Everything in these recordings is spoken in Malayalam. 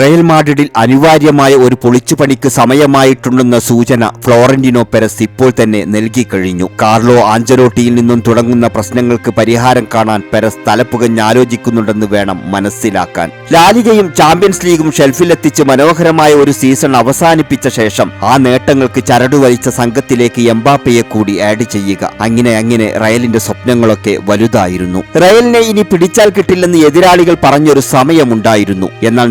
റയൽ മാഡ്രിഡിൽ അനിവാര്യമായ ഒരു പൊളിച്ചുപണിക്ക് സമയമായിട്ടുണ്ടെന്ന സൂചന ഫ്ലോറന്റിനോ പെരസ് ഇപ്പോൾ തന്നെ നൽകിക്കഴിഞ്ഞു കാർലോ ആഞ്ചലോട്ടിയിൽ നിന്നും തുടങ്ങുന്ന പ്രശ്നങ്ങൾക്ക് പരിഹാരം കാണാൻ പെരസ് തലപ്പുകഞ്ഞ് ആലോചിക്കുന്നുണ്ടെന്ന് വേണം മനസ്സിലാക്കാൻ. ലാലികയും ചാമ്പ്യൻസ് ലീഗും ഷെൽഫിലെത്തിച്ച് മനോഹരമായ ഒരു സീസൺ അവസാനിപ്പിച്ച ശേഷം ആ നേട്ടങ്ങൾക്ക് ചരടുവലിച്ച സംഘത്തിലേക്ക് എംബാപ്പയെ കൂടി ആഡ് ചെയ്യുക. അങ്ങനെ അങ്ങനെ റയലിന്റെ സ്വപ്നങ്ങളൊക്കെ വലുതായിരുന്നു. റയലിനെ ഇനി പിടിച്ചാൽ കിട്ടില്ലെന്ന് എതിരാളികൾ പറഞ്ഞൊരു സമയമുണ്ടായിരുന്നു. എന്നാൽ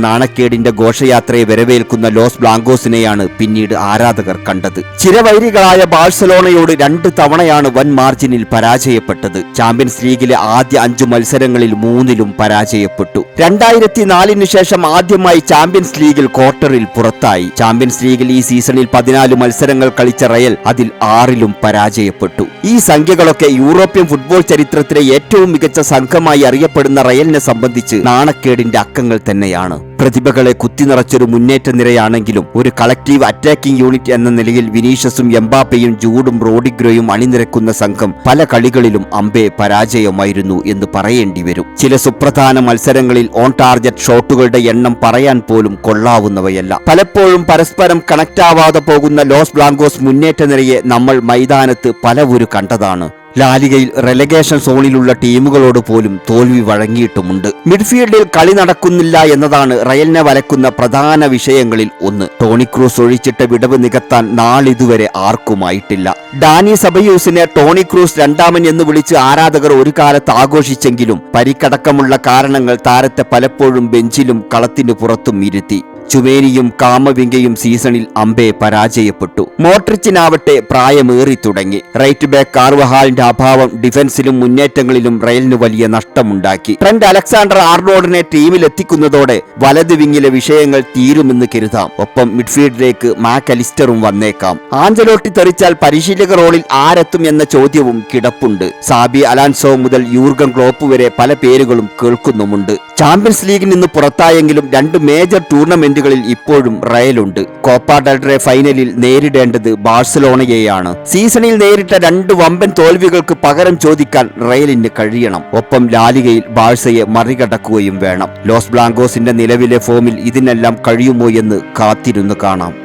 നാണക്കേടിന്റെ ഘോഷയാത്രയെ വരവേൽക്കുന്ന ലോസ് ബ്ലാങ്കോസിനെയാണ് പിന്നീട് ആരാധകർ കണ്ടത്. ചിരവൈരികളായ ബാഴ്സലോണയോട് രണ്ട് തവണയാണ് വൻ മാർജിനിൽ പരാജയപ്പെട്ടത്. ചാമ്പ്യൻസ് ലീഗിലെ ആദ്യ അഞ്ചു മത്സരങ്ങളിൽ മൂന്നിലും പരാജയപ്പെട്ടു. രണ്ടായിരത്തി നാലിന് ശേഷം ആദ്യമായി ചാമ്പ്യൻസ് ലീഗിൽ ക്വാർട്ടറിൽ പുറത്തായി. ചാമ്പ്യൻസ് ലീഗിൽ ഈ സീസണിൽ പതിനാല് മത്സരങ്ങൾ കളിച്ച റയൽ അതിൽ ആറിലും പരാജയപ്പെട്ടു. ഈ സംഖ്യകളൊക്കെ യൂറോപ്യൻ ഫുട്ബോൾ ചരിത്രത്തിലെ ഏറ്റവും മികച്ച സംഘമായി അറിയപ്പെടുന്ന റയലിനെ സംബന്ധിച്ച് നാണക്കേടിന്റെ അക്കങ്ങൾ തന്നെയാണ്. പ്രതിഭകളെ കുത്തിനിറച്ചൊരു മുന്നേറ്റ നിരയാണെങ്കിലും ഒരു കളക്റ്റീവ് അറ്റാക്കിംഗ് യൂണിറ്റ് എന്ന നിലയിൽ വിനീഷ്യസും എംബാപ്പയും ജൂഡും റോഡിഗ്രോയും അണിനിരക്കുന്ന സംഘം പല കളികളിലും അമ്പെ പരാജയമായിരുന്നു എന്ന് പറയേണ്ടി വരും. ചില സുപ്രധാന മത്സരങ്ങളിൽ ഓൺ ടാർഗറ്റ് ഷോട്ടുകളുടെ എണ്ണം പറയാൻ പോലും കൊള്ളാവുന്നവയല്ല. പലപ്പോഴും പരസ്പരം കണക്റ്റ് ആവാതെ പോകുന്ന ലോസ് ബ്ലാങ്കോസ് മുന്നേറ്റ നിരയെ നമ്മൾ മൈതാനത്ത് പലവരും കണ്ടതാണ്. ലാലികയിൽ റെലഗേഷൻ സോണിലുള്ള ടീമുകളോട് പോലും തോൽവി വഴങ്ങിയിട്ടുമുണ്ട്. മിഡ്ഫീൽഡിൽ കളി നടക്കുന്നില്ല എന്നതാണ് റയലിനെ വലക്കുന്ന പ്രധാന വിഷയങ്ങളിൽ ഒന്ന്. ടോണി ക്രൂസ് ഒഴിച്ചിട്ട് വിടവ് നികത്താൻ നാളിതുവരെ ആർക്കുമായിട്ടില്ല. ഡാനി സബയൂസിനെ ടോണി ക്രൂസ് രണ്ടാമൻ എന്ന് വിളിച്ച് ആരാധകർ ഒരു കാലത്ത് ആഘോഷിച്ചെങ്കിലും പരിക്കടക്കമുള്ള കാരണങ്ങൾ താരത്തെ പലപ്പോഴും ബെഞ്ചിലും കളത്തിനു പുറത്തും ഇരുത്തി. ചുവേനിയും കാമവിങ്കയും സീസണിൽ അമ്പെ പരാജയപ്പെട്ടു. മോട്രിച്ചിനാവട്ടെ പ്രായമേറി തുടങ്ങി. റൈറ്റ് ബാക്ക് കാർവഹാലിന്റെ അഭാവം ഡിഫൻസിലും മുന്നേറ്റങ്ങളിലും റയലിന് വലിയ നഷ്ടമുണ്ടാക്കി. ട്രെൻഡ് അലക്സാണ്ടർ ആർണോഡിനെ ടീമിലെത്തിക്കുന്നതോടെ വലത് വിങ്ങിലെ വിഷയങ്ങൾ തീരുമെന്ന് കരുതാം. ഒപ്പം മിഡ്ഫീൽഡിലേക്ക് മാക് അലിസ്റ്ററും വന്നേക്കാം. ആഞ്ചലോട്ടി തെറിച്ചാൽ പരിശീലക റോളിൽ ആരെത്തും എന്ന ചോദ്യവും കിടപ്പുണ്ട്. സാബി അലാൻസോ മുതൽ യൂർഗൻ ക്ലോപ്പ് വരെ പല പേരുകളും കേൾക്കുന്നുമുണ്ട്. ചാമ്പ്യൻസ് ലീഗിൽ നിന്ന് പുറത്തായെങ്കിലും രണ്ട് മേജർ ടൂർണമെന്റുകളിൽ ഇപ്പോഴും റയലുണ്ട്. കോപ്പ ഡൽറെ ഫൈനലിൽ നേരിടേണ്ടത് ബാഴ്സലോണയെയാണ്. സീസണിൽ നേരിട്ട രണ്ട് വമ്പൻ തോൽവികൾക്ക് പകരം ചോദിക്കാൻ റയലിന് കഴിയണം. ഒപ്പം ലാലികയിൽ ബാഴ്സയെ മറികടക്കുകയും വേണം. ലോസ് ബ്ലാങ്കോസിന്റെ നിലവിലെ ഫോമിൽ ഇതിനെല്ലാം കഴിയുമോ എന്ന് കാത്തിരുന്ന് കാണാം.